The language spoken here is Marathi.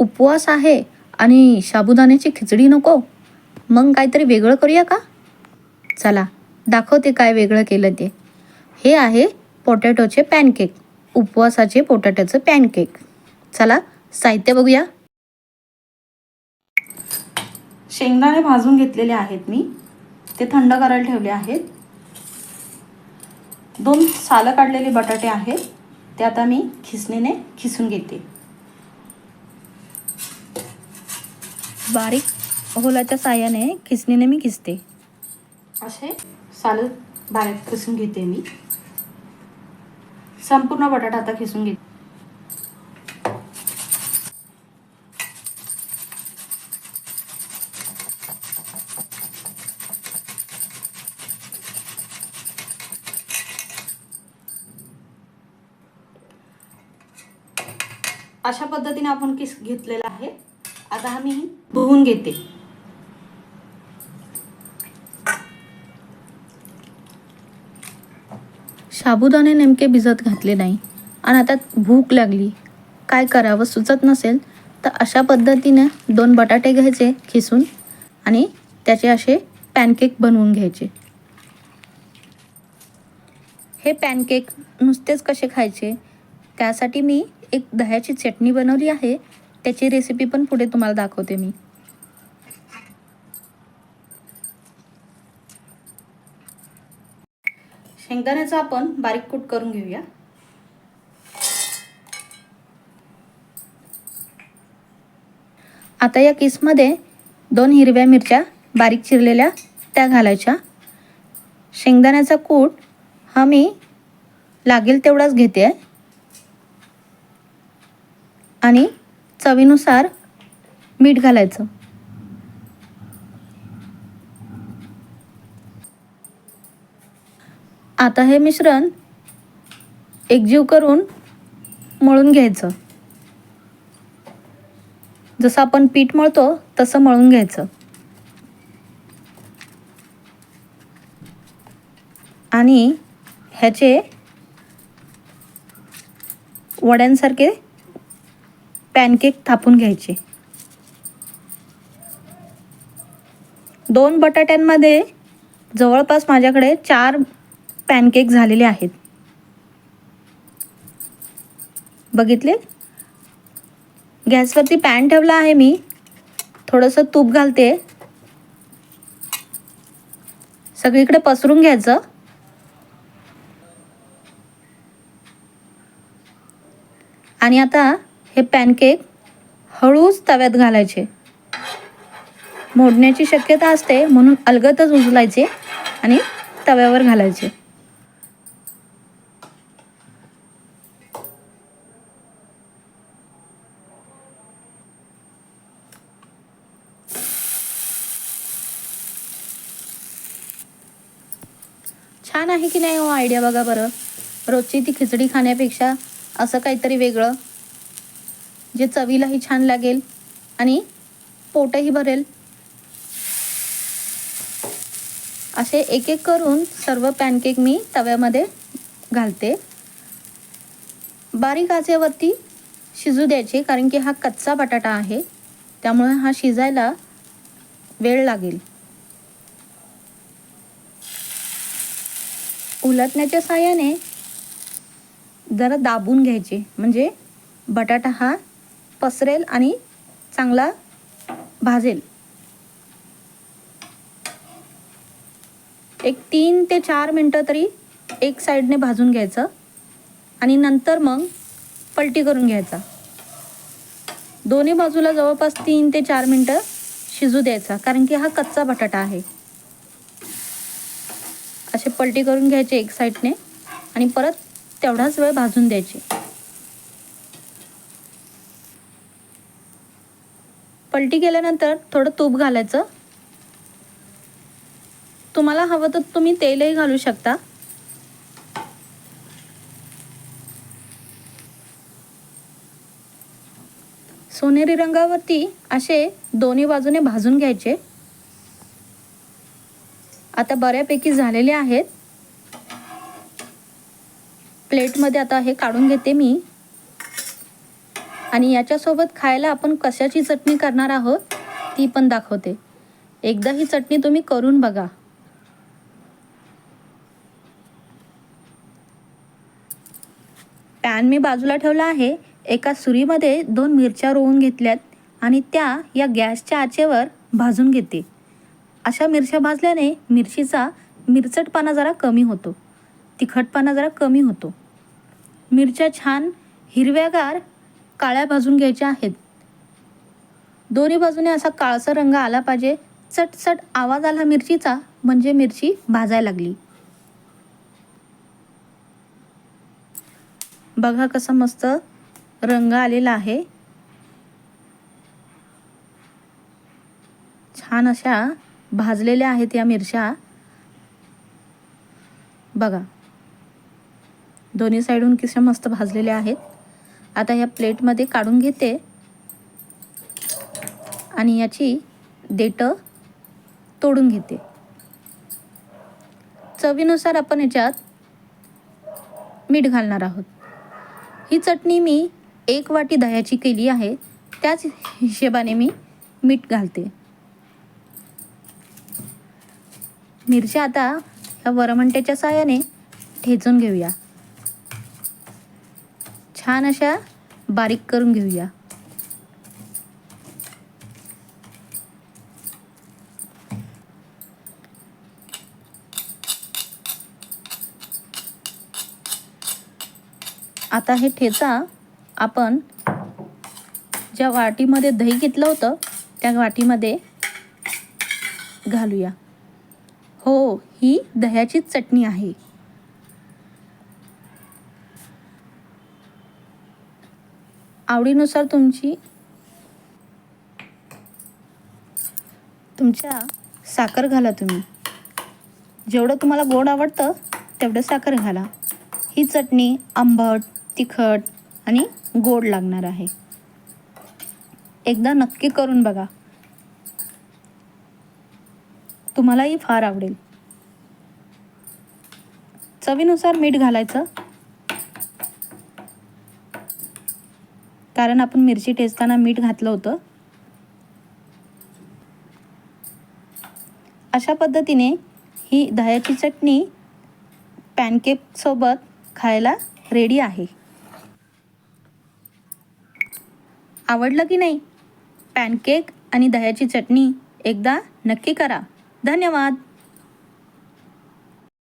उपवास आहे आणि साबुदाण्याची खिचडी नको मग काहीतरी वेगळं करूया का? चला दाखवते काय वेगळं केलं ते. हे आहे पोटॅटोचे पॅनकेक उपवासाचे पोटॅटोचं पॅनकेक चला साहित्य बघूया. शेंगदाणे भाजून घेतलेले आहेत मी. ते थंड करायला ठेवले आहेत. दोन सालं काढलेले बटाटे आहेत. ते आता मी खिसणीने खिसून घेते. बारीक होलाच्या साह्याने खिसणीने मी खिसते. असे? साल बारीक खिसून घेते मी. संपूर्ण बटाटा आता खिसून घेते. अशा पद्धतीने आपण किस घेतलेला आहे. आता हा मी धुवून घेते. साबुदाणे नेमके भिजत घातले नाही आणि आता भूक लागली. काय करावं सुचत नसेल तर अशा पद्धतीने दोन बटाटे घ्यायचे खिसून आणि त्याचे असे पॅनकेक बनवून घ्यायचे. हे पॅनकेक नुसतेच कसे खायचे? त्यासाठी मी एक दह्याची चटणी बनवली आहे. त्याची रेसिपी पण पुढे तुम्हाला दाखवते मी. शेंगदाण्याचा आपण बारीक कूट करून घेऊया. आता या किसमध्ये दोन हिरव्या मिरच्या बारीक चिरलेल्या त्या घालायच्या. शेंगदाण्याचा कूट हा मी लागेल तेवढाच घेते. आणि चवीनुसार मीठ घालायचं. आता हे मिश्रण एकजीव करून मळून घ्यायचं. जसं आपण पीठ मळतो तसं मळून घ्यायचं. आणि ह्याचे वड्यांसारखे पॅनकेक थापून घ्यायचे. दोन बटाट्यांमध्ये जवळपास माझ्याकडे चार पॅनकेक झालेले आहेत. बघितले? गॅसवरती पॅन ठेवला आहे मी. थोडंसं तूप घालते. सगळीकडे पसरून घ्यायचं. आणि आता हे पॅनकेक हळूच तव्यात घालायचे. मोडण्याची शक्यता असते म्हणून अलगतच उचलायचे आणि तव्यावर घालायचे. छान आहे की नाही हो आयडिया बघा बरं. रोजची ती खिचडी खाण्यापेक्षा असं काहीतरी वेगळं जे चवीलाही छान लागेल आणि पोटही भरेल. असे एक एक करून सर्व पॅनकेक मी तव्यामध्ये घालते. बारीक आचेवरती शिजू द्यायचे कारण की हा कच्चा बटाटा आहे. त्यामुळे हा शिजायला वेळ लागेल. उलटण्याच्या साह्याने जरा दाबून घ्यायचे. म्हणजे बटाटा हा पसरेल आणि चांगला भाजेल. एक तीन ते चार मिनटं तरी एक साईडने भाजून घ्यायचं आणि नंतर मग पलटी करून घ्यायचा. दोन्ही बाजूला जवळपास तीन ते चार मिनटं शिजू द्यायचा कारण की हा कच्चा बटाटा आहे. असे पलटी करून घ्यायचे एक साईडने आणि परत तेवढाच वेळ भाजून द्यायची. पलटी केल्यानंतर थोडं तूप घालायचं. तुम्हाला हवं तर तुम्ही तेलही घालू शकता. सोनेरी रंगावरती असे दोन्ही बाजूने भाजून घ्यायचे. आता बऱ्यापैकी झालेले आहेत. प्लेटमध्ये आता हे काढून घेते मी. आणि याच्यासोबत खायला आपण कशाची चटणी करणार आहोत ती पण दाखवते. एकदा ही चटणी तुम्ही करून बघा. पॅन मी बाजूला ठेवला आहे. एका सुरीमध्ये दोन मिरच्या रोवून घेतल्यात आणि त्या या गॅसच्या आचेवर भाजून घेते. अशा मिरच्या भाजल्याने मिरचीचा मिरचटपणा जरा कमी होतो. तिखटपणा जरा कमी होतो. मिरच्या छान हिरव्यागार काळ्या भाजून घ्यायच्या आहेत. दोन्ही बाजूने असा काळसर रंग आला पाहिजे. चटचट आवाज आला मिरचीचा म्हणजे मिरची भाजायला लागली. बघा कसा मस्त रंग आलेला आहे. छान अशा भाजलेल्या आहेत या मिरच्या. बघा. दोन्ही साईडून कशा मस्त भाजलेल्या आहेत. आता ह्या प्लेटमध्ये काढून घेते. आणि याची देठं तोडून घेते. चवीनुसार आपण याच्यात मीठ घालणार आहोत. ही चटणी मी एक वाटी दह्याची केली आहे. त्याच हिशेबाने मी मीठ घालते. मिरच्या आता ह्या वरमंट्याच्या साहाय्याने ठेचून घेऊया. छान अशा बारीक करून घेऊया. आता हे ठेचा आपण ज्या वाटीमध्ये दही घेतलं होतं त्या वाटीमध्ये घालूया. हो ही दह्याचीच चटणी आहे. आवडीनुसार तुमची तुमच्या साखर घाला तुम्ही. जेवढं तुम्हाला गोड आवडतं तेवढं साखर घाला. ही चटणी आंबट तिखट आणि गोड लागणार आहे. एकदा नक्की करून बघा. तुम्हालाही फार आवडेल. चवीनुसार मीठ घालायचं. कारण आपण मिरची टेचताना मीठ घातलं होतं. अशा पद्धतीने ही दह्याची चटणी पॅनकेकसोबत खायला रेडी आहे. आवडलं की नाही? पॅनकेक आणि दह्याची चटणी एकदा नक्की करा. धन्यवाद.